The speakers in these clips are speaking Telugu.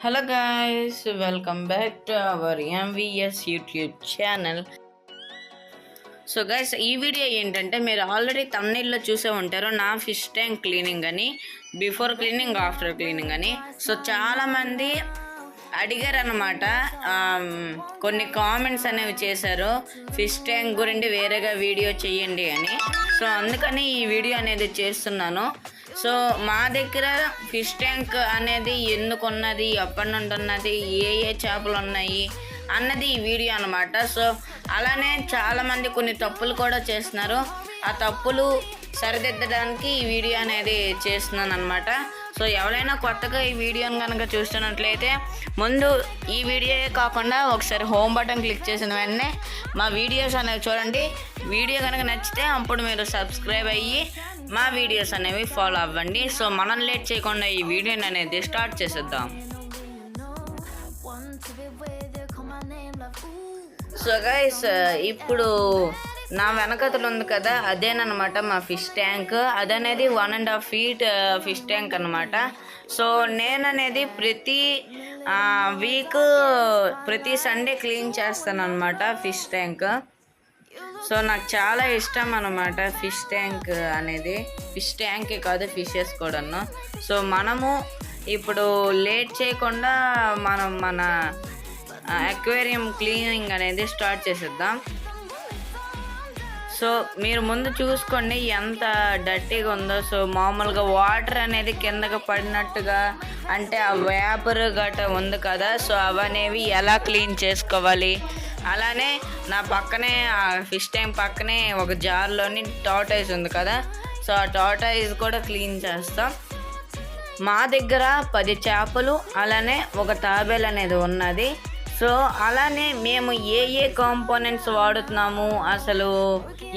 Hello guys welcome back to our MVS YouTube channel so guys ఈ వీడియో ఏంటంటే మీరు ఆల్రెడీ తమిళలో చూసే ఉంటారు నా ఫిష్ ట్యాంక్ క్లీనింగ్ అని బిఫోర్ క్లీనింగ్ ఆఫ్టర్ క్లీనింగ్ అని. సో చాలామంది అడిగారు అనమాట um, కొన్ని కామెంట్స్ అనేవి చేశారు ఫిష్ ట్యాంక్ గురించి వేరేగా వీడియో చేయండి అని. సో అందుకని ఈ వీడియో అనేది చేస్తున్నాను. సో మా దగ్గర ఫిష్ ట్యాంక్ అనేది ఎందుకు ఉన్నది ఎప్పటి నుండి ఉన్నది ఏ ఏ చేపలు ఉన్నాయి అన్నది ఈ వీడియో అనమాట సో అలానే చాలామంది కొన్ని తప్పులు కూడా చేస్తున్నారు. ఆ తప్పులు సరిదిద్దడానికి ఈ వీడియో అనేది చేస్తున్నాను అనమాట సో ఎవరైనా కొత్తగా ఈ వీడియోని కనుక చూస్తున్నట్లయితే ముందు ఈ వీడియోయే కాకుండా ఒకసారి హోమ్ బటన్ క్లిక్ చేసిన వెంటనే మా వీడియోస్ అనేవి చూడండి. వీడియో కనుక నచ్చితే అప్పుడు మీరు సబ్స్క్రైబ్ అయ్యి మా వీడియోస్ అనేవి ఫాలో అవ్వండి. సో మనం లేట్ చేయకుండా ఈ వీడియోని అనేది స్టార్ట్ చేసేద్దాం. సో గైస్ ఇప్పుడు నా వెనకతలు ఉంది కదా అదేనమాట మా fish tank. అదనేది one and half feet fish tank అనమాట సో నేననేది ప్రతి వీక్ ప్రతి సండే క్లీన్ చేస్తాను అనమాట ఫిష్ ట్యాంక్. సో నాకు చాలా ఇష్టం అనమాట ఫిష్ ట్యాంక్ అనేది. ఫిష్ ట్యాంకే కాదు ఫిషెస్ కూడాను. సో మనము ఇప్పుడు లేట్ చేయకుండా మనం మన అక్వేరియం క్లీనింగ్ అనేది స్టార్ట్ చేసేద్దాం. సో మీరు ముందు చూసుకోండి ఎంత డర్టీగా ఉందో. సో మామూలుగా వాటర్ అనేది కిందకి పడినట్టుగా అంటే ఆ వేపర్ గట ఉంది కదా సో అవనేవి ఎలా క్లీన్ చేసుకోవాలి? అలానే నా పక్కనే ఆ ఫిష్ ట్యాంక్ పక్కనే ఒక జార్లోని టాటైజ్ ఉంది కదా సో ఆ టోటైజ్ కూడా క్లీన్ చేస్తాం. మా దగ్గర పది చేపలు అలానే ఒక తాబేలు అనేది ఉన్నది. సో అలానే మేము ఏ ఏ కాంపోనెంట్స్ వాడుతున్నాము అసలు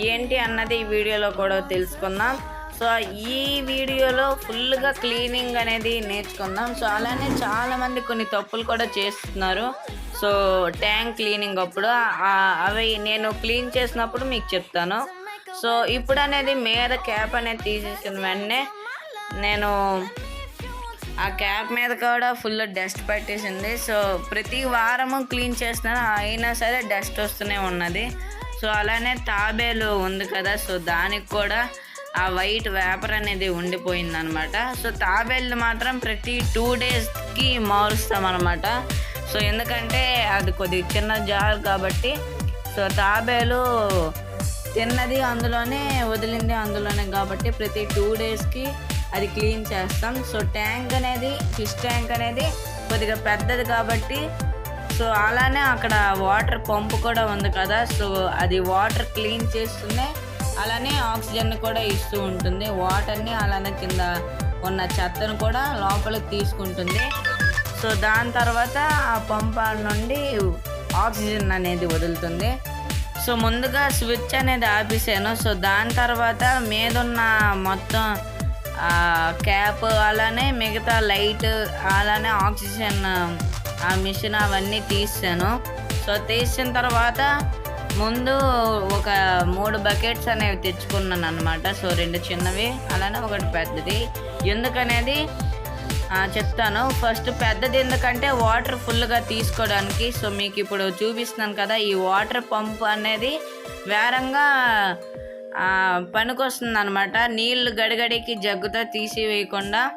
ఏంటి అన్నది ఈ వీడియోలో కూడా తెలుసుకుందాం. సో ఈ వీడియోలో ఫుల్గా క్లీనింగ్ అనేది నేర్చుకుందాం. సో అలానే చాలామంది కొన్ని తప్పులు కూడా చేస్తున్నారు. సో ట్యాంక్ క్లీనింగ్ అప్పుడు అవి నేను క్లీన్ చేసినప్పుడు మీకు చెప్తాను. సో ఇప్పుడు అనేది మీద క్యాప్ అనేది తీసేసిన వెంటనే నేను ఆ క్యాప్ మీద కూడా ఫుల్ డస్ట్ పట్టేసింది. సో ప్రతి వారము క్లీన్ చేస్తున్నాను అయినా సరే డస్ట్ వస్తూనే ఉన్నది. సో అలానే తాబేలు ఉంది కదా సో దానికి కూడా ఆ వైట్ వేపర్ అనేది ఉండిపోయింది అనమాట సో తాబేళ్ళు మాత్రం ప్రతి టూ డేస్కి మారుస్తామన్నమాట సో ఎందుకంటే అది కొద్దిగా చిన్న జార్ కాబట్టి సో తాబేలు తిన్నది అందులోనే వదిలింది అందులోనే కాబట్టి ప్రతి టూ డేస్కి అది క్లీన్ చేస్తాం. సో ట్యాంక్ అనేది ఫిష్ ట్యాంక్ అనేది కొద్దిగా పెద్దది కాబట్టి సో అలానే అక్కడ వాటర్ పంపు కూడా ఉంది కదా. సో అది వాటర్ క్లీన్ చేస్తుంది. అలానే ఆక్సిజన్ కూడా ఇస్తూ ఉంటుంది. వాటర్ని అలానే కింద ఉన్న చెత్తను కూడా లోపలికి తీసుకుంటుంది. సో దాని తర్వాత ఆ పంప నుండి ఆక్సిజన్ అనేది వదులుతుంది. సో ముందుగా స్విచ్ అనేది ఆపేసాను. సో దాని తర్వాత మీదున్న మొత్తం క్యాప్ అలానే మిగతా లైట్ అలానే ఆక్సిజన్ ఆ మిషన్ అవన్నీ తీసాను. సో తీసిన తర్వాత ముందు ఒక మూడు బకెట్స్ అనేవి తెచ్చుకున్నాను అనమాట సో రెండు చిన్నవి అలానే ఒకటి పెద్దది. ఎందుకనేది? చెప్తాను. ఫస్ట్ పెద్దది ఎందుకంటే వాటర్ ఫుల్గా తీసుకోవడానికి. సో మీకు ఇప్పుడు చూపిస్తున్నాను కదా ఈ వాటర్ పంప్ అనేది వేరంగా పనికొస్తుంది అనమాట నీళ్ళు గడిగడికి జగ్గుతో తీసివేయకుండా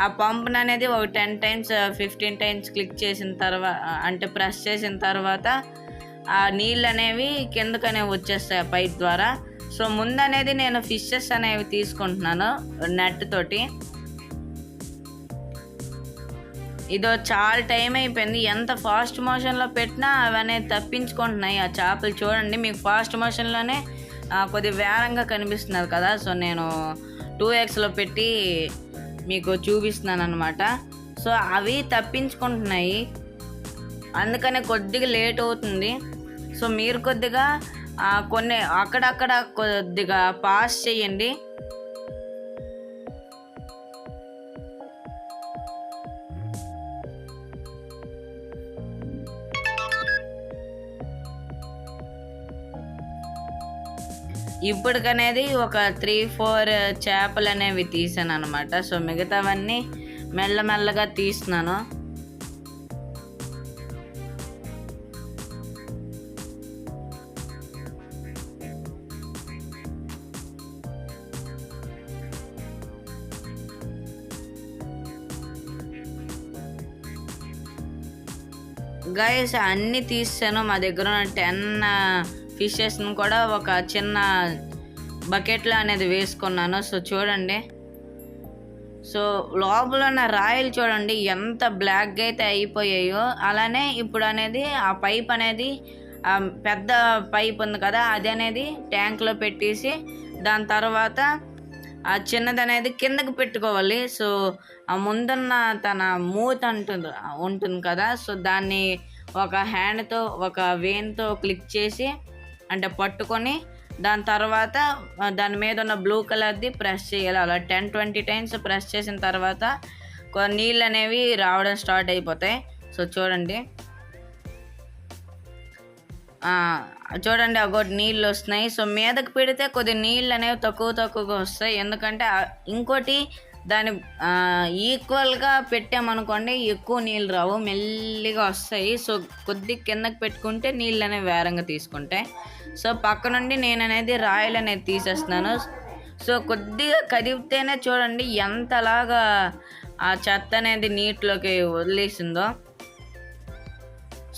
ఆ పంప్ని అనేది ఒక ten times fifteen times click చేసిన తర్వాత అంటే ప్రెస్ చేసిన తర్వాత ఆ నీళ్ళు అనేవి కిందకనే వచ్చేస్తాయి పైప్ ద్వారా. సో ముందు అనేది నేను ఫిషెస్ అనేవి తీసుకుంటున్నాను నెట్ తోటి. ఇదో చాలా టైం అయిపోయింది. ఎంత ఫాస్ట్ మోషన్లో పెట్టినా అవన్నీ తప్పించుకుంటున్నాయి ఆ చేపలు. చూడండి మీకు ఫాస్ట్ మోషన్లోనే కొద్దిగా వేరంగా కనిపిస్తున్నారు కదా సో నేను టూ ఎక్స్లో పెట్టి మీకు చూపిస్తున్నాను అనమాట సో అవి తప్పించుకుంటున్నాయి. అందుకనే కొద్దిగా లేట్ అవుతుంది. సో మీరు కొద్దిగా కొన్ని అక్కడక్కడ కొద్దిగా పాస్ చేయండి. ఇప్పటికనేది ఒక త్రీ ఫోర్ చేపలు అనేవి తీసాను అనమాట సో మిగతావన్నీ మెల్లమెల్లగా తీస్తున్నాను. గైస్ అన్నీ తీసాను. మా దగ్గర ఉన్న టెన్ ఫిషెస్ని కూడా ఒక చిన్న బకెట్లో అనేది వేసుకున్నాను. సో చూడండి. సో లోపల ఉన్న రాయలు చూడండి ఎంత బ్లాక్గా అయితే అయిపోయాయో అలానే ఇప్పుడు అనేది ఆ పైప్ అనేది పెద్ద పైప్ ఉంది కదా అది అనేది ట్యాంక్లో పెట్టేసి దాని తర్వాత ఆ చిన్నది అనేది కిందకి పెట్టుకోవాలి. సో ఆ ముందున్న తన మూత్ అంటుంది ఉంటుంది కదా సో దాన్ని ఒక హ్యాండ్తో ఒక వేన్తో క్లిక్ చేసి అంటే పట్టుకొని దాని తర్వాత దాని మీద ఉన్న బ్లూ కలర్ది ప్రెస్ చేయాలి. అలా టెన్ ట్వంటీ టైమ్స్ ప్రెస్ చేసిన తర్వాత కొన్ని నీళ్ళు అనేవి రావడం స్టార్ట్ అయిపోతాయి. సో చూడండి. చూడండి ఒకటి నీళ్ళు వస్తున్నాయి. సో మీదకి పెడితే కొద్ది నీళ్ళు అనేవి తక్కువ తక్కువగా వస్తాయి. ఎందుకంటే ఇంకోటి దాని ఈక్వల్గా పెట్టామనుకోండి ఎక్కువ నీళ్ళు రావు. మెల్లిగా వస్తాయి. సో కొద్ది కిందకి పెట్టుకుంటే నీళ్ళు అనేవి వేరంగా తీసుకుంటాయి సో పక్క నుండి నేను అనేది రాయలు అనేది తీసేస్తున్నాను. సో కొద్దిగా కదిపితేనే చూడండి ఎంతలాగా ఆ చెత్త అనేది నీటిలోకి వదిలేసిందో.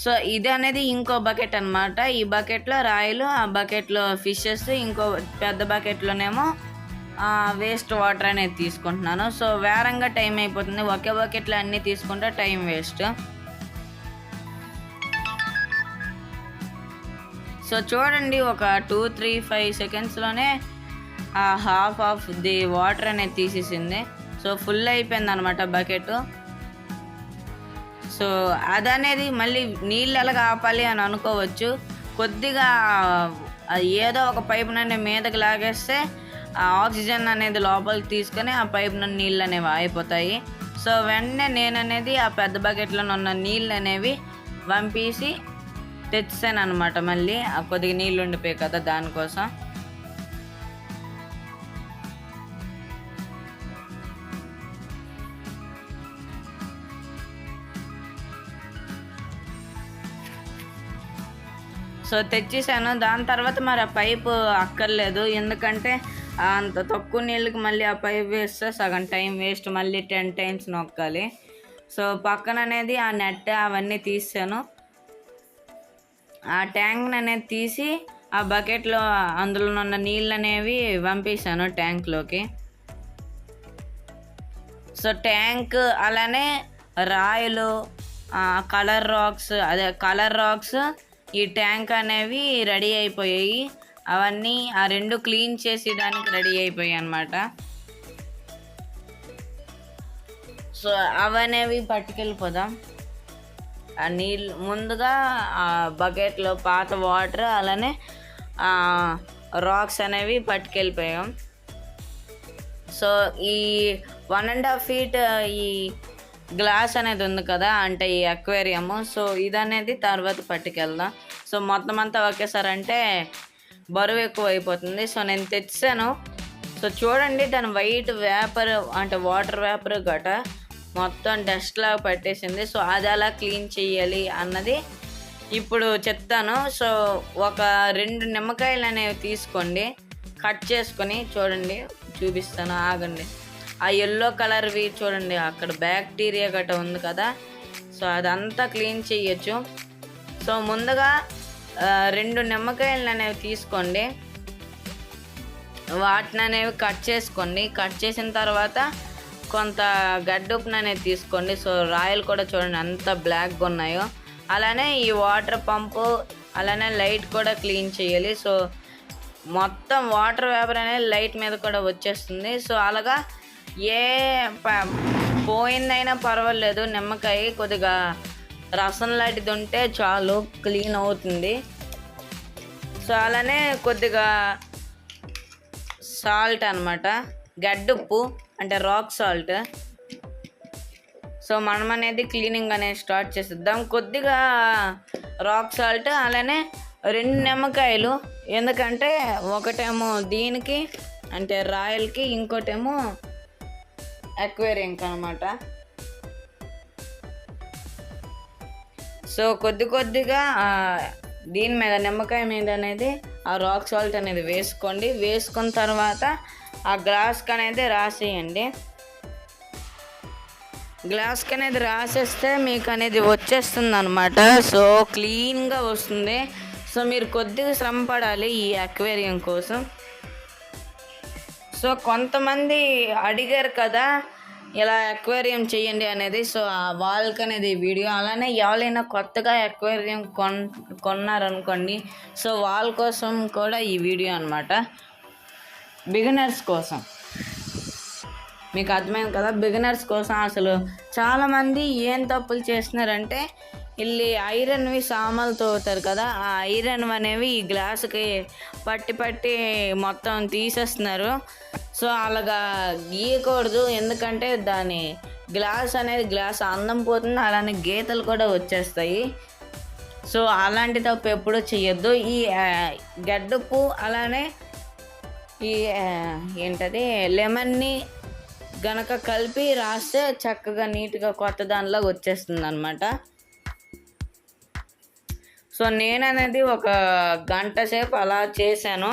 సో ఇది అనేది ఇంకో బకెట్ అన్నమాట. ఈ బకెట్లో రాయలు ఆ బకెట్లో ఫిషెస్ ఇంకో పెద్ద బకెట్లోనేమో వేస్ట్ వాటర్ అనేది తీసుకుంటున్నాను. సో వేరంగా టైం అయిపోతుంది. ఒకే బకెట్లో అన్నీ తీసుకుంటే టైం వేస్ట్ సో చూడండి ఒక టూ త్రీ ఫైవ్ సెకండ్స్లోనే ఆ హాఫ్ ఆఫ్ ది వాటర్ అనేది తీసేసింది. సో ఫుల్ అయిపోయింది అనమాట బకెట్ సో అదనేది మళ్ళీ నీళ్ళు ఎలాగ ఆపాలి అని అనుకోవచ్చు. కొద్దిగా ఏదో ఒక పైపు నుండి మీదకి లాగేస్తే ఆ ఆక్సిజన్ అనేది లోపలికి తీసుకొని ఆ పైప్ నుండి నీళ్ళు అనేవి ఆగిపోతాయి. సో వెంటనే నేను అనేది ఆ పెద్ద బకెట్లో ఉన్న నీళ్ళు అనేవి పంపేసి తెచ్చాను అనమాట మళ్ళీ. ఆ కొద్దిగా నీళ్ళు ఉండిపోయాయి కదా దానికోసం. సో తెచ్చేసాను. దాని తర్వాత మరి ఆ పైపు అక్కర్లేదు. ఎందుకంటే అంత తక్కువ నీళ్ళకి మళ్ళీ ఆ పైప్ వేస్తే సగం టైం వేస్ట్ మళ్ళీ టెన్ టైమ్స్ నొక్కాలి. సో పక్కన అనేది ఆ నెట్ అవన్నీ తీసాను. ఆ ట్యాంక్ని అనేది తీసి ఆ బకెట్లో అందులో ఉన్న నీళ్ళు అనేవి పంపించాను ట్యాంక్లోకి సో ట్యాంక్ అలానే రాయలు కలర్ రాక్స్ అదే కలర్ రాక్స్ ఈ ట్యాంక్ అనేవి రెడీ అయిపోయాయి. అవన్నీ ఆ రెండు క్లీన్ చేసేయడానికి రెడీ అయిపోయాయి అన్నమాట. సో అవనేవి పట్టుకెళ్ళిపోదాం. ఆ నీళ్ళు ముందుగా ఆ బకెట్లో పాత వాటర్ అలానే రాక్స్ అనేవి పట్టుకెళ్ళిపోయాం. సో ఈ వన్ అండ్ హాఫ్ ఫీట్ ఈ గ్లాస్ అనేది ఉంది కదా అంటే ఈ అక్వేరియం సో ఇది అనేది తర్వాత పట్టుకెళ్దాం. సో మొత్తం అంతా ఒకేసారి అంటే బరువు ఎక్కువ అయిపోతుంది సో నేను తెచ్చాను. సో చూడండి దాని వైట్ వేపర్ అంటే వాటర్ వేపర్ గట మొత్తం డస్ట్ లాగా పట్టేసింది. సో అది ఎలా క్లీన్ చేయాలి అన్నది ఇప్పుడు చెప్తాను. సో ఒక రెండు నిమ్మకాయలు అనేవి తీసుకోండి. కట్ చేసుకొని చూడండి చూపిస్తాను. ఆగండి. ఆ ఎల్లో కలర్వి చూడండి అక్కడ బ్యాక్టీరియా గట్ట ఉంది కదా. సో అదంతా క్లీన్ చేయొచ్చు. సో ముందుగా రెండు నిమ్మకాయలు అనేవి తీసుకోండి. వాటిని అనేవి కట్ చేసుకోండి. కట్ చేసిన తర్వాత కొంత గడ్డుప్పును అనేది తీసుకోండి. సో రాయలు కూడా చూడండి అంత బ్లాక్గా ఉన్నాయో. అలానే ఈ వాటర్ పంపు అలానే లైట్ కూడా క్లీన్ చేయాలి. సో మొత్తం వాటర్ వేపర్ అనేది లైట్ మీద కూడా వచ్చేస్తుంది. సో అలాగా ఏ పోయిందైనా పర్వాలేదు. నిమ్మకాయ కొద్దిగా రసం లాంటిది ఉంటే చాలు క్లీన్ అవుతుంది. సో అలానే కొద్దిగా సాల్ట్ అనమాట గడ్డుప్పు అంటే రాక్ సాల్ట్. సో మనం అనేది క్లీనింగ్ అనేది స్టార్ట్ చేసేద్దాం. కొద్దిగా రాక్ సాల్ట్ అలానే రెండు నిమ్మకాయలు. ఎందుకంటే ఒకటేమో దీనికి అంటే రాయల్కి ఇంకోటేమో అక్వేరియంకి అనమాట సో కొద్ది కొద్దిగా దీని మీద నిమ్మకాయ మీద అనేది ఆ రాక్ సాల్ట్ అనేది వేసుకోండి. వేసుకున్న తర్వాత ఆ గ్లాస్కి అనేది రాసేయండి. గ్లాస్కి అనేది రాసేస్తే మీకు అనేది వచ్చేస్తుంది అనమాట సో క్లీన్గా వస్తుంది. సో మీరు కొద్దిగా శ్రమ పడాలి ఈ అక్వేరియం కోసం. సో కొంతమంది అడిగారు కదా ఇలా అక్వేరియం చేయండి అనేది సో ఆ వాళ్ళకి అనేది వీడియో అలానే ఎవరైనా కొత్తగా అక్వేరియం కొన్ కొన్నారనుకోండి సో వాళ్ళ కోసం కూడా ఈ వీడియో అనమాట బిగినర్స్ కోసం. మీకు అర్థమైంది కదా? బిగినర్స్ కోసం అసలు చాలామంది ఏం తప్పులు చేస్తున్నారంటే ಇಲ್ಲಿ ఐరన్వి సామాన్లు తోగుతారు కదా ఆ ఐరన్ అనేవి ఈ గ్లాసుకి పట్టి పట్టి మొత్తం తీసేస్తున్నారు సో అలాగా గీయకూడదు ఎందుకంటే దాని గ్లాస్ అనేది గ్లాస్ అందం పోతుంది అలానే గీతలు కూడా వచ్చేస్తాయి సో అలాంటి తప్పు ఎప్పుడూ చేయొద్దు ఈ ఆ, గడ్డపు అలానే ఈ ఆ, ఏంటది లెమన్ని గనక కలిపి రాస్తే చక్కగా నీట్గా కొత్త దానిలో వచ్చేస్తుంది అనమాట సో నేను అనేది ఒక గంట సేపు అలా చేశాను.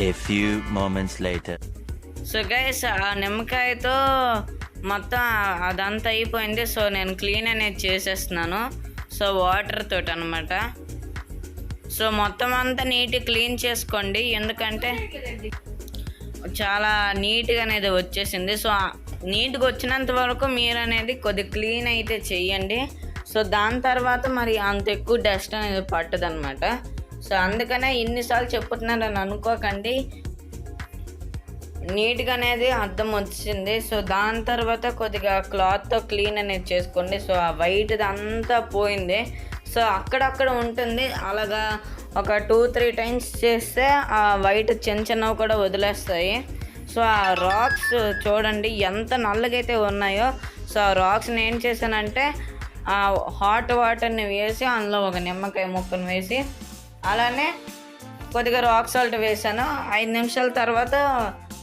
A few moments lighter so guys ఆ నిమ్మకాయతో మొత్తం అదంతా అయిపోయింది. సో నేను క్లీన్ అనేది చేసేస్తున్నాను. సో వాటర్ తోటి అనమాట సో మొత్తం అంతా నీట్ క్లీన్ చేసుకోండి. ఎందుకంటే చాలా నీట్గా అనేది వచ్చేసింది. సో నీట్గా వచ్చినంత వరకు మీరు అనేది కొద్ది క్లీన్ అయితే చెయ్యండి సో దాని తర్వాత మరి అంత ఎక్కువ డస్ట్ అనేది పట్టదనమాట. సో అందుకనే ఇన్నిసార్లు చెప్పుతున్నారని అనుకోకండి. నీట్గా అనేది అర్థం వచ్చింది. సో దాని తర్వాత కొద్దిగా క్లాత్తో క్లీన్ అనేది చేసుకోండి. సో ఆ వైట్ అంతా పోయింది. సో అక్కడక్కడ ఉంటుంది. అలాగా ఒక టూ త్రీ టైమ్స్ చేస్తే ఆ వైట్ చిన్న చిన్నవి కూడా వదిలేస్తాయి. సో ఆ రాక్స్ చూడండి ఎంత నల్లగైతే ఉన్నాయో. సో ఆ రాక్స్ని ఏం చేశానంటే ఆ హాట్ వాటర్ని వేసి అందులో ఒక నిమ్మకాయ ముక్కను వేసి అలానే కొద్దిగా రాక్ సాల్ట్ వేసాను. ఐదు నిమిషాల తర్వాత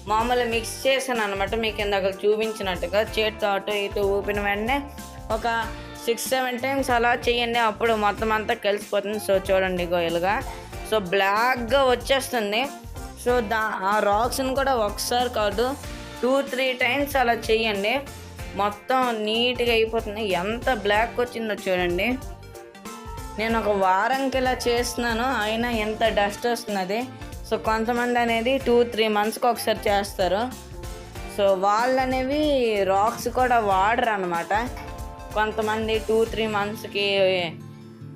మామూలు మిక్స్ చేశాను అనమాట మీకు ఇందాక చూపించినట్టుగా చేతితో అటు ఇటు ఊపిన వెంటనే ఒక సిక్స్ సెవెన్ టైమ్స్ అలా చేయండి. అప్పుడు మొత్తం అంతా కలిసిపోతుంది. సో చూడండి గోయలుగా సో బ్లాక్గా వచ్చేస్తుంది. సో దా ఆ రాక్స్ని కూడా ఒకసారి కాదు టూ త్రీ టైమ్స్ అలా చేయండి. మొత్తం నీట్గా అయిపోతుంది. ఎంత బ్లాక్ వచ్చిందో చూడండి. నేను ఒక వారంకి ఇలా చేస్తున్నాను అయినా ఎంత డస్ట్ వస్తున్నది? సో కొంతమంది అనేది టూ త్రీ మంత్స్కి ఒకసారి చేస్తారు. సో వాళ్ళు అనేవి రాక్స్ కూడా వాడరు అనమాట కొంతమంది టూ త్రీ మంత్స్కి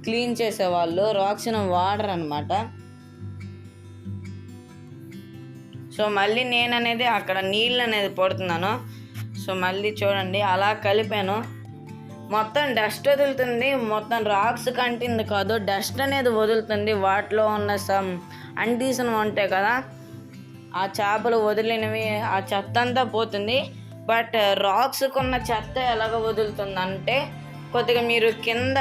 క్లీన్ చేసేవాళ్ళు రాక్స్ను వాడరు అనమాట సో మళ్ళీ నేను అనేది అక్కడ నీళ్ళు అనేది పడుతున్నాను. సో మళ్ళీ చూడండి అలా కలిపాను. మొత్తం డస్ట్ వదులుతుంది మొత్తం రాక్స్ కంటింది కాదు డస్ట్ అనేది వదులుతుంది వాటిలో ఉన్న సమ్ అంటీసన్ ఉంటాయి కదా ఆ చేపలు వదిలినవి ఆ చెత్త అంతా పోతుంది. బట్ రాక్స్కి ఉన్న చెత్త ఎలాగ వదులుతుంది అంటే కొద్దిగా మీరు కింద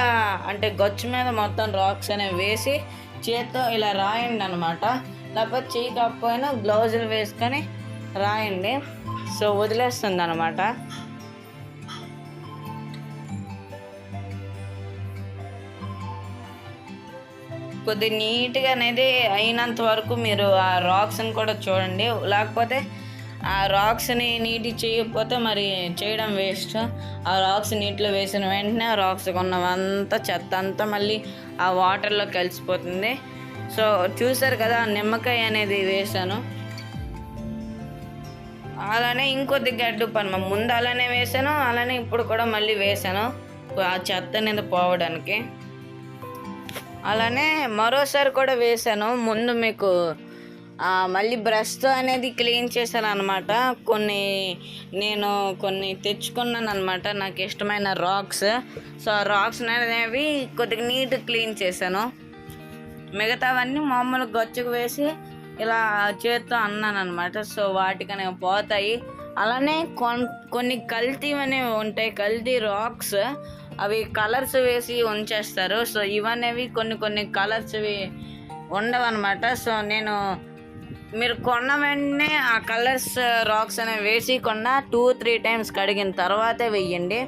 అంటే గచ్చు మీద మొత్తం రాక్స్ అనేవి వేసి చేత్తో ఇలా రాయండి అనమాట లేకపోతే చేయి కాకపోయినా గ్లౌజులు వేసుకొని రాయండి. సో వదిలేస్తుంది అనమాట కొద్ది నీట్గా అనేది అయినంత వరకు మీరు ఆ రాక్స్ని కూడా చూడండి. లేకపోతే ఆ రాక్స్ని నీటి చేయకపోతే మరి చేయడం వేస్ట్ ఆ రాక్స్ నీటిలో వేసిన వెంటనే ఆ రాక్స్ ఉన్నవంతా చెత్త అంతా మళ్ళీ ఆ వాటర్లో కలిసిపోతుంది. సో చూసారు కదా నిమ్మకాయ అనేది వేసాను. అలానే ఇంకొద్ది గడ్డు పని ముందు అలానే వేసాను. అలానే ఇప్పుడు కూడా మళ్ళీ వేసాను. ఆ చెత్త అనేది పోవడానికి. అలానే మరోసారి కూడా వేసాను ముందు మీకు మళ్ళీ బ్రష్తో అనేది క్లీన్ చేశాను అనమాట కొన్ని నేను కొన్ని తెచ్చుకున్నాను అనమాట నాకు ఇష్టమైన రాక్స్. సో ఆ రాక్స్ అనేవి కొద్దిగా నీట్ క్లీన్ చేశాను. మిగతావన్నీ మామూలు గచ్చుకు వేసి ఇలా చేత్తో అన్నాను అనమాట సో వాటికనే పోతాయి. అలానే కొన్ కొన్ని కల్తీ అనేవి ఉంటాయి. కల్తీ రాక్స్. అవి కలర్స్ వేసి ఉంచేస్తారు. సో ఇవనేవి కొన్ని కొన్ని కలర్స్ ఉండవనమాట సో నేను మీరు కొన్న వెంటనే ఆ కలర్స్ రాక్స్ అనేవి వేసి కొన్న టూ త్రీ టైమ్స్ కడిగిన తర్వాతే వెయ్యండి.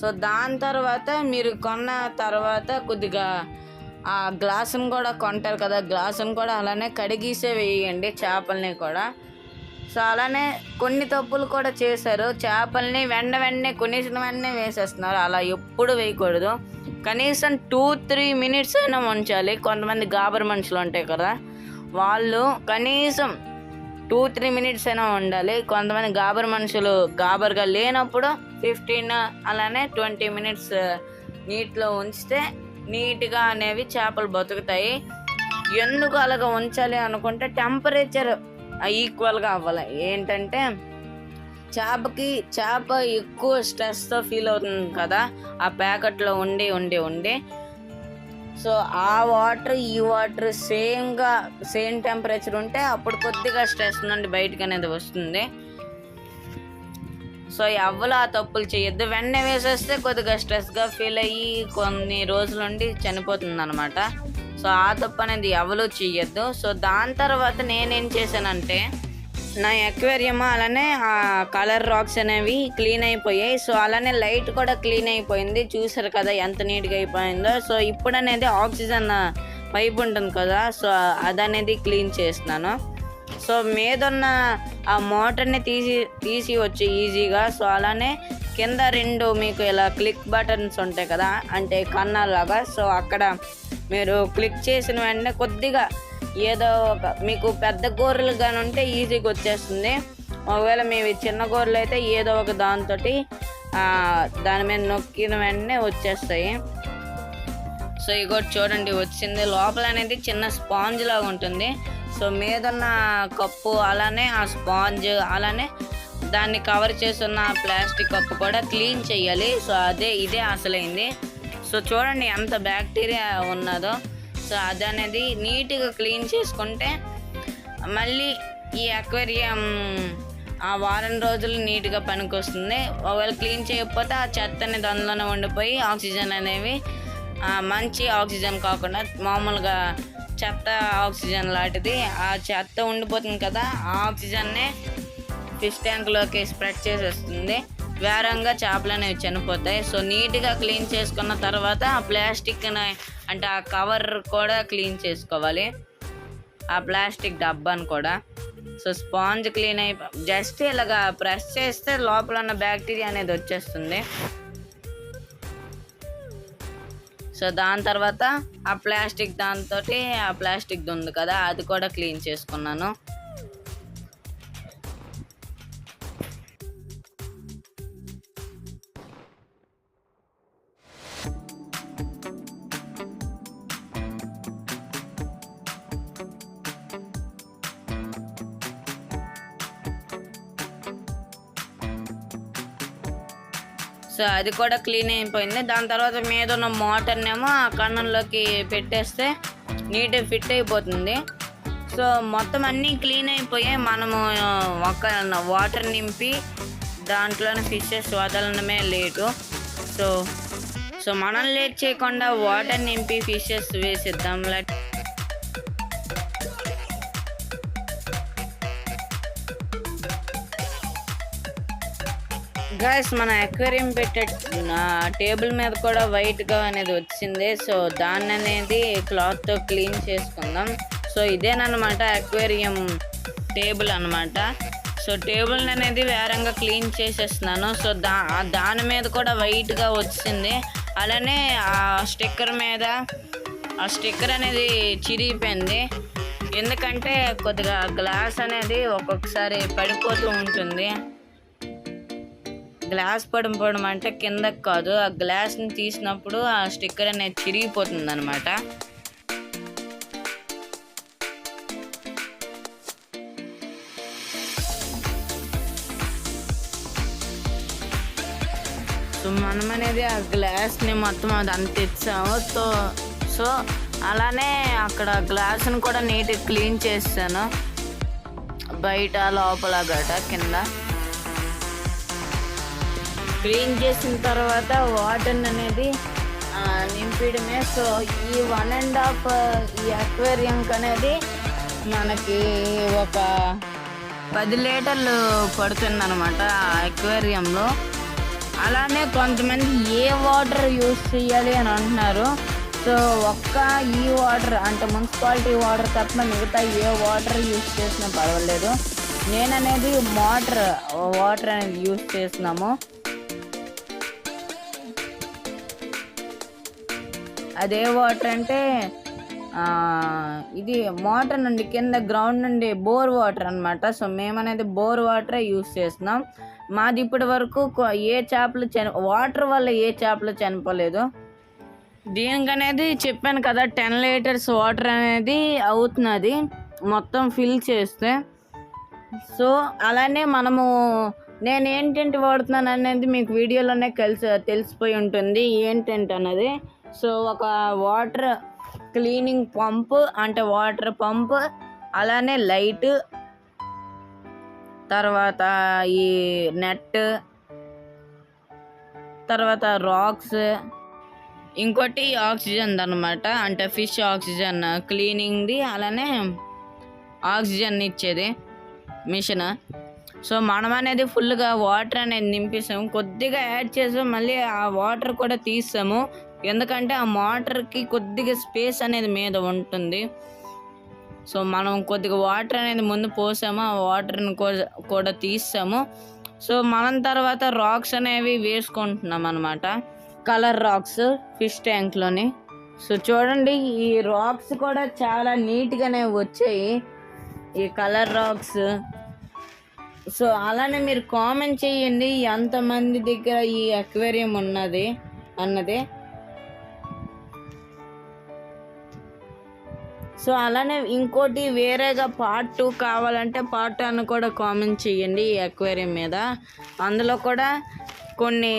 సో దాని తర్వాత మీరు కొన్న తర్వాత కొద్దిగా ఆ గ్లాసును కూడా కొంటారు కదా గ్లాసును కూడా అలానే కడిగేసే వేయండి చేపల్ని కూడా. సో అలానే కొన్ని తప్పులు కూడా చేశారు. చేపల్ని వెండ వెంటనే కొనేసిన వెంటనే వేసేస్తున్నారు. అలా ఎప్పుడు వేయకూడదు. కనీసం టూ త్రీ మినిట్స్ అయినా ఉంచాలి కొంతమంది గాబర్ మనుషులు ఉంటాయి కదా. వాళ్ళు కనీసం టూ త్రీ మినిట్స్ అయినా ఉండాలి. కొంతమంది గాబర్ మనుషులు గాబర్గా లేనప్పుడు ఫిఫ్టీన్ అలానే ట్వంటీ మినిట్స్ నీటిలో ఉంచితే నీట్గా అనేవి చేపలు బతుకుతాయి. ఎందుకు అలాగ ఉంచాలి అనుకుంటే టెంపరేచర్ ఈక్వల్గా అవ్వాలి. ఏంటంటే చేపకి చేప ఎక్కువ స్ట్రెస్తో ఫీల్ అవుతుంది కదా ఆ ప్యాకెట్లో ఉండి ఉండి ఉండి. సో ఆ వాటర్ ఈ వాటర్ సేమ్గా సేమ్ టెంపరేచర్ ఉంటే అప్పుడు కొద్దిగా స్ట్రెస్ నుండి బయటకు అనేది వస్తుంది. సో ఎవ్వరు ఆ తప్పులు చేయొద్దు. వెంటనే వేసేస్తే కొద్దిగా స్ట్రెస్గా ఫీల్ అయ్యి కొన్ని రోజుల నుండి చనిపోతుంది అనమాట సో ఆ తప్పు అనేది ఎవరు చెయ్యొద్దు. సో దాని తర్వాత నేనేం చేశానంటే నా ఎక్వేరియం అలానే ఆ కలర్ రాక్స్ అనేవి క్లీన్ అయిపోయాయి. సో అలానే లైట్ కూడా క్లీన్ అయిపోయింది. చూసారు కదా ఎంత నీట్గా అయిపోయిందో. సో ఇప్పుడు అనేది ఆక్సిజన్ పైప్ ఉంటుంది కదా. సో అదనేది క్లీన్ చేస్తున్నాను. సో మీదున్న ఆ మోటార్ని తీసి తీసి వచ్చి ఈజీగా. సో అలానే కింద రెండు మీకు ఇలా క్లిక్ బటన్స్ ఉంటాయి కదా అంటే కన్నాలాగా సో అక్కడ మీరు క్లిక్ చేసిన వెంటనే కొద్దిగా ఏదో ఒక మీకు పెద్ద గోర్రెలు కానీ ఉంటే ఈజీగా వచ్చేస్తుంది. ఒకవేళ మేము చిన్న గోర్రెలు అయితే ఏదో ఒక దాంతో దాని మీద నొక్కిన వెంటనే వచ్చేస్తాయి. సో ఇగో చూడండి వచ్చింది. లోపల అనేది చిన్న స్పాంజ్ లాగా ఉంటుంది. సో మీదున్న కప్పు అలానే ఆ స్పాంజ్ అలానే దాన్ని కవర్ చేస్తున్న ప్లాస్టిక్ కప్పు కూడా క్లీన్ చేయాలి. సో అదే ఇదే అసలైంది. సో చూడండి ఎంత బ్యాక్టీరియా ఉన్నదో. సో అది అనేది నీట్గా క్లీన్ చేసుకుంటే మళ్ళీ ఈ అక్వేరియం ఆ వారం రోజులు నీట్గా పనికొస్తుంది. ఒకవేళ క్లీన్ చేయకపోతే ఆ చెత్త అనేది అందులోనే ఉండిపోయి ఆక్సిజన్ అనేవి మంచి ఆక్సిజన్ కాకుండా మామూలుగా చెత్త ఆక్సిజన్ లాంటిది. ఆ చెత్త ఉండిపోతుంది కదా ఆ ఆక్సిజన్నే ఫిష్ ట్యాంక్లోకి స్ప్రెడ్ చేసేస్తుంది. వేరంగా చేపలు అనేవి చనిపోతాయి. సో నీట్గా క్లీన్ చేసుకున్న తర్వాత ఆ ప్లాస్టిక్ అంటే ఆ కవర్ కూడా క్లీన్ చేసుకోవాలి. ఆ ప్లాస్టిక్ డబ్బాను కూడా. సో స్పాంజ్ క్లీన్ అయి జస్ట్ ఇలాగా ప్రెస్ చేస్తే లోపల ఉన్న బ్యాక్టీరియా అనేది వచ్చేస్తుంది. సో దాని తర్వాత ఆ ప్లాస్టిక్ దాంతో ఆ ప్లాస్టిక్ది ఉంది కదా అది కూడా క్లీన్ చేసుకున్నాను. సో అది కూడా క్లీన్ అయిపోయింది. దాని తర్వాత మీద ఉన్న మోటార్నేమో ఆ కన్నంలోకి పెట్టేస్తే నీట్గా ఫిట్ అయిపోతుంది. సో మొత్తం అన్నీ క్లీన్ అయిపోయాయి మనము ఒక వాటర్ నింపి దాంట్లోనే ఫిషెస్ వదలడమే లేటు సో సో మనం లేట్ చేయకుండా వాటర్ నింపి ఫిషెస్ వేసిద్దాం. లైక్ గాయస్ మన అక్వేరియం పెట్టే టేబుల్ మీద కూడా వైట్గా అనేది వచ్చింది. సో దాన్ని అనేది క్లాత్తో క్లీన్ చేసుకుందాం. సో ఇదేనమాట అక్వేరియం టేబుల్ అన్నమాట. సో టేబుల్ అనేది వేరంగా క్లీన్ చేసేస్తున్నాను. సో దా ఆ దాని మీద కూడా వైట్గా వచ్చింది. అలానే ఆ స్టిక్కర్ మీద ఆ స్టిక్కర్ అనేది చిరిగిపోయింది. ఎందుకంటే కొద్దిగా గ్లాస్ అనేది ఒక్కొక్కసారి పడిపోతూ ఉంటుంది. గ్లాస్ పడిపోవడం అంటే కిందకి కాదు. ఆ గ్లాస్ని తీసినప్పుడు ఆ స్టిక్కర్ అనేది చిరిగిపోతుంది అనమాట సో మనం అనేది ఆ గ్లాస్ని మొత్తం అది అంత తెచ్చాము. సో సో అలానే అక్కడ గ్లాస్ని కూడా నీట్గా క్లీన్ చేస్తాను బయట లోపల గట కింద. క్లీన్ చేసిన తర్వాత వాటర్ అనేది ఆ, నింపడమే. సో ఈ వన్ అండ్ హాఫ్ ఈ అక్వేరియంకి అనేది మనకి ఒక పది లీటర్లు పడుతుంది అనమాట అక్వేరియంలో. అలానే కొంతమంది ఏ వాటర్ యూస్ చేయాలి అని అంటున్నారు. సో ఒక్క ఈ వాటర్ అంటే మున్సిపాలిటీ వాటర్ తప్ప మిగతా ఏ వాటర్ యూస్ చేసినా పర్వాలేదు. నేననేది మోటర్ వాటర్ అనేది యూస్ చేస్తున్నాము. అదే వాటర్ అంటే ఇది మోటార్ నుండి కింద గ్రౌండ్ నుండి బోర్ వాటర్ అన్నమాట. సో మేమనేది బోర్ వాటరే యూస్ చేస్తున్నాం. మాది ఇప్పటి వరకు ఏ చేపలు చని వాటర్ వల్ల ఏ చేపలు చనిపోలేదు. దీనికి అనేది చెప్పాను కదా టెన్ లీటర్స్ వాటర్ అనేది అవుతున్నది మొత్తం ఫిల్ చేస్తే. సో అలానే మనము నేను ఏంటంటే వాడుతున్నాను అనేది మీకు వీడియోలోనే కలిసి తెలిసిపోయి ఉంటుంది. ఏంటంటే అన్నది సో ఒక వాటర్ క్లీనింగ్ పంప్ అంటే వాటర్ పంప్ అలానే లైట్ తర్వాత ఈ నెట్ తర్వాత రాక్స్ ఇంకోటి ఆక్సిజన్ అనమాట అంటే ఫిష్ ఆక్సిజన్ క్లీనింగ్ది అలానే ఆక్సిజన్ ఇచ్చేది మిషన్. సో మనం అనేది ఫుల్గా వాటర్ అనేది నింపిస్తాము కొద్దిగా యాడ్ చేసాము మళ్ళీ ఆ వాటర్ కూడా తీస్తాము ఎందుకంటే ఆ మోటార్కి కొద్దిగా స్పేస్ అనేది మీద ఉంటుంది. సో మనం కొద్దిగా వాటర్ అనేది ముందు పోసాము ఆ వాటర్ని కూడా తీసాము. సో మనం తర్వాత రాక్స్ అనేవి వేసుకుంటున్నాం అనమాట కలర్ రాక్స్ ఫిష్ ట్యాంక్లోని. సో చూడండి ఈ రాక్స్ కూడా చాలా నీట్గానే వచ్చాయి. ఈ కలర్ రాక్స్. సో అలానే మీరు కామెంట్ చేయండి ఎంతమంది దగ్గర ఈ అక్వేరియం ఉన్నది అన్నది. సో అలానే ఇంకోటి వేరేగా పార్ట్ టూ కావాలంటే పార్ట్ టూ అని కూడా కామెంట్ చేయండి ఈ అక్వేరియం మీద. అందులో కూడా కొన్ని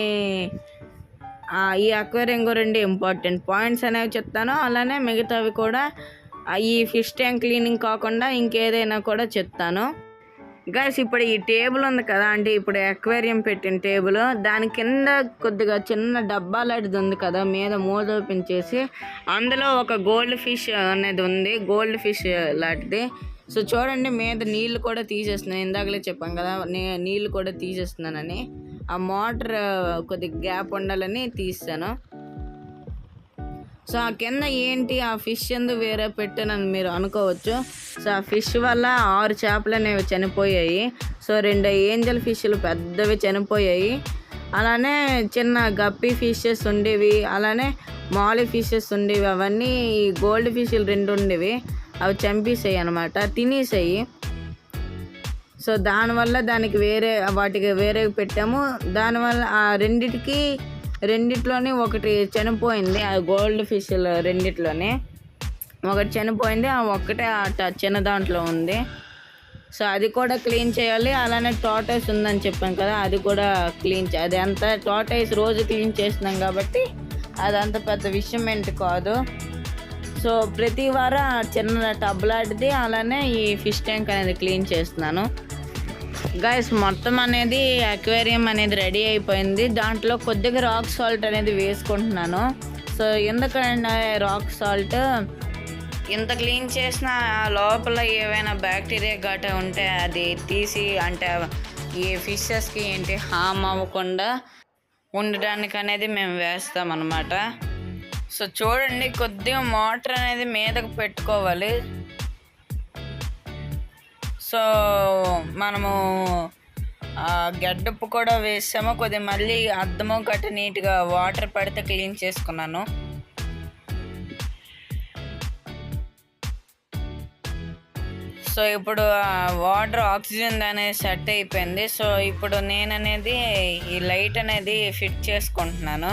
ఈ అక్వేరియం గురించి ఇంపార్టెంట్ పాయింట్స్ అనేవి చెప్తాను. అలానే మిగతావి కూడా ఈ ఫిష్ ట్యాంక్ క్లీనింగ్ కాకుండా ఇంకేదైనా కూడా చెప్తాను. గైస్ ఇప్పుడు ఈ టేబుల్ ఉంది కదా అంటే ఇప్పుడు ఎక్వేరియం పెట్టిన టేబుల్. దాని కింద కొద్దిగా చిన్న డబ్బా లాంటిది ఉంది కదా మీద మూత ఓపెన్ చేసి అందులో ఒక గోల్డ్ ఫిష్ అనేది ఉంది. గోల్డ్ ఫిష్ లాంటిది. సో చూడండి మీద నీళ్ళు కూడా తీసేస్తున్నాను. ఇందాకలే చెప్పాం కదా నే నీళ్ళు కూడా తీసేస్తున్నానని. ఆ మోటార్ కొద్దిగా గ్యాప్ ఉండాలని తీస్తాను సో ఆ కింద ఏంటి? ఆ ఫిష్ ఎందుకు వేరే పెట్టానని మీరు అనుకోవచ్చు. సో ఆ ఫిష్ వల్ల ఆరు చేపలు అనేవి చనిపోయాయి. సో రెండు ఏంజల్ ఫిష్లు పెద్దవి చనిపోయాయి. అలానే చిన్న గప్పి ఫిషెస్ ఉండేవి. అలానే మాలి ఫిషెస్ ఉండేవి. అవన్నీ ఈ గోల్డ్ ఫిష్లు రెండు ఉండేవి. అవి చంపేసాయి అనమాట తినేసాయి. సో దానివల్ల దానికి వేరే వాటికి వేరే పెట్టాము. దానివల్ల ఆ రెండిటికి రెండిట్లోనే ఒకటి చనిపోయింది ఆ గోల్డ్ ఫిష్ రెండిట్లోని. ఒకటి చనిపోయింది ఆ ఒక్కటే ఆ చిన్న దాంట్లో ఉంది. సో అది కూడా క్లీన్ చేయాలి. అలానే టోటైస్ ఉందని చెప్పాను కదా అది కూడా క్లీన్ చే అది అంత టోటైస్ రోజు క్లీన్ చేస్తున్నాం కాబట్టి అదంత పెద్ద విషయం ఏంటి కాదు. సో ప్రతి వారం చిన్న టబ్ లాంటిది అలానే ఈ ఫిష్ ట్యాంక్ అనేది క్లీన్ చేస్తున్నాను. గైస్ మొత్తం అనేది అక్వేరియం అనేది రెడీ అయిపోయింది. దాంట్లో కొద్దిగా రాక్ సాల్ట్ అనేది వేసుకుంటున్నాను. సో ఎందుకంటే రాక్ సాల్ట్ ఇంత క్లీన్ చేసిన లోపల ఏవైనా బ్యాక్టీరియా గట్రా ఉంటే అది తీసి అంటే ఈ ఫిషెస్కి ఏంటి హామ్ అవ్వకుండా ఉండడానికి అనేది మేము వేస్తాం అన్నమాట. సో చూడండి కొద్దిగా మోటార్ అనేది మీదకు పెట్టుకోవాలి. సో మనము గడ్డప్పు కూడా వేసాము. కొద్దిగా మళ్ళీ అద్దము గట్ట నీట్గా వాటర్ పడితే క్లీన్ చేసుకున్నాను. సో ఇప్పుడు వాటర్ ఆక్సిజన్ అనేది సెట్ అయిపోయింది. సో ఇప్పుడు నేను అనేది ఈ లైట్ అనేది ఫిట్ చేసుకుంటున్నాను.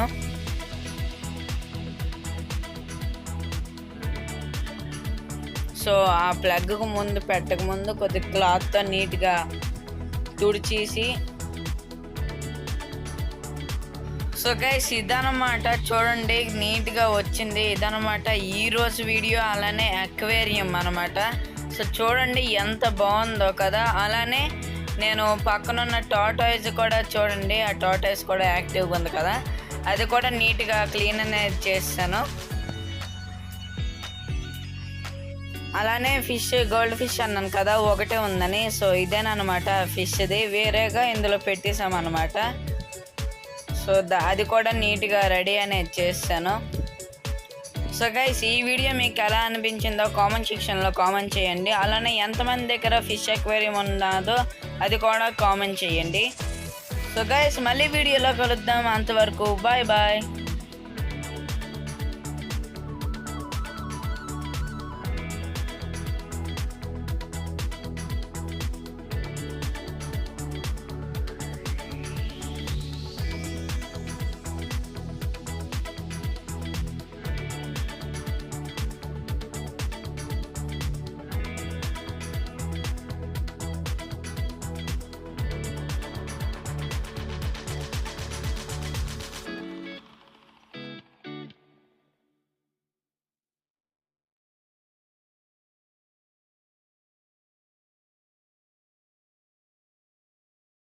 సో ఆ ప్లగ్కు ముందు పెట్టక ముందు కొద్ది క్లాత్తో నీట్గా తుడిచేసి సో గైస్ ఇదనమాట చూడండి నీట్గా వచ్చింది. ఇదనమాట ఈరోజు వీడియో అలానే అక్వేరియం అనమాట సో చూడండి ఎంత బాగుందో కదా. అలానే నేను పక్కనున్న టాటాయిస్ కూడా చూడండి. ఆ టాటాయిస్ కూడా యాక్టివ్గా ఉంది కదా. అది కూడా నీట్గా క్లీన్ అనేది చేస్తాను అలానే ఫిష్ గోల్డ్ ఫిష్ అన్నాను కదా ఒకటే ఉందని. సో ఇదేనమాట ఫిష్ది. వేరేగా ఇందులో పెట్టేసామన్నమాట సో దా- అది కూడా నీట్గా రెడీ అనేది చేస్తాను సో గైస్ ఈ వీడియో మీకు ఎలా అనిపించిందో కామెంట్ సెక్షన్లో కామెంట్ చేయండి. అలానే ఎంతమంది దగ్గర ఫిష్ అక్వేరియం ఉన్నదో అది కూడా కామెంట్ చేయండి. సో గైస్ మళ్ళీ వీడియోలో కలుద్దాం. అంతవరకు బాయ్ బాయ్.